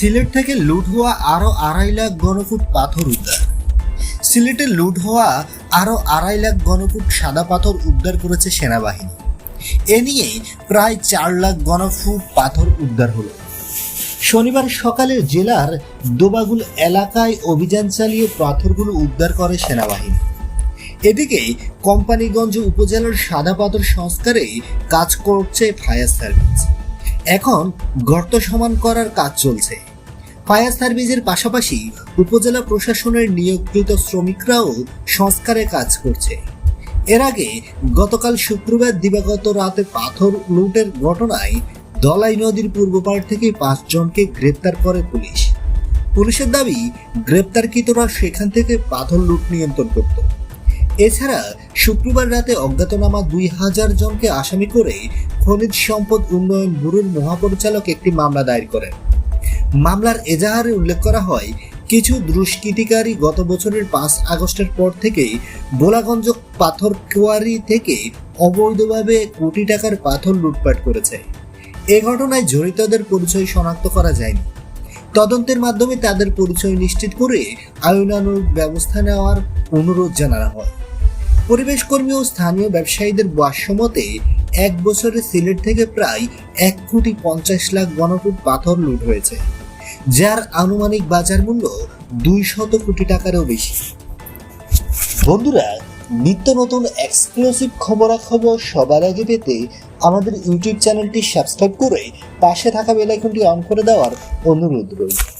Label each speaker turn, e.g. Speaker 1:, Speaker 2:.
Speaker 1: সিলেট থেকে লুট হওয়া আরও আড়াই লাখ ঘনফুট পাথর উদ্ধার। সিলেটে লুট হওয়া আরও আড়াই লাখ ঘনফুট সাদা পাথর উদ্ধার করেছে সেনাবাহিনী। এ নিয়ে প্রায় চার লাখ ঘনফুট পাথর উদ্ধার হলো। শনিবার সকালে জেলার দোবাগুল এলাকায় অভিযান চালিয়ে পাথরগুলো উদ্ধার করে সেনাবাহিনী। এদিকে কোম্পানিগঞ্জ উপজেলার সাদা পাথর সংস্কারে কাজ করছে ফায়ার সার্ভিস। এখন গর্ত সমান করার কাজ চলছে। ফায়ার সার্ভিসের পাশাপাশি উপজেলা প্রশাসনের নিয়োগকৃত শ্রমিকরাও সংস্কারে কাজ করছে। এর আগে গতকাল শুক্রবার দিবাগত রাতে পাথর লুটের ঘটনায় দলাই নদীর পূর্ব পাড় থেকে পাঁচজনকে গ্রেপ্তার করে পুলিশ। পুলিশের দাবি, গ্রেপ্তারকৃতরা সেখান থেকে পাথর লুট নিয়ন্ত্রণ করত। এছাড়া শুক্রবার রাতে অজ্ঞাতনামা দুই হাজার জনকে আসামি করে খনিজ সম্পদ উন্নয়ন ব্যুরোর মহাপরিচালক একটি মামলা দায়ের করেন। মামলার এজাহারে উল্লেখ করা হয়, কিছু দুষ্কৃতিকারী গত বছরের পাঁচ আগস্টের পর থেকেই বোলাগঞ্জ পাথর কোয়ারি থেকে অবৈধভাবে কোটি টাকার পাথর লুটপাট করেছে। এ ঘটনায় জড়িতদের পরিচয় শনাক্ত করা যায়নি। তদন্তের মাধ্যমে তাদের পরিচয় নিশ্চিত করে আইনানুগ ব্যবস্থা নেওয়ার অনুরোধ জানানো হয়। পরিবেশ কর্মী ও স্থানীয় ব্যবসায়ীদের ভাষ্যমতে এক বছরে সিলেট থেকে প্রায় এক কোটি পঞ্চাশ লাখ ঘনফুট পাথর লুট হয়েছে। যার আনুমানিক বাজার মূল্য দুই শত কোটি টাকারও বেশি। বন্ধুরা, নিত্য নতুন এক্সক্লুসিভ খবরাখবর সবার আগে পেতে আমাদের ইউটিউব চ্যানেলটি সাবস্ক্রাইব করে পাশে থাকা বেলাইকনটি অন করে দেওয়ার অনুরোধ রইল।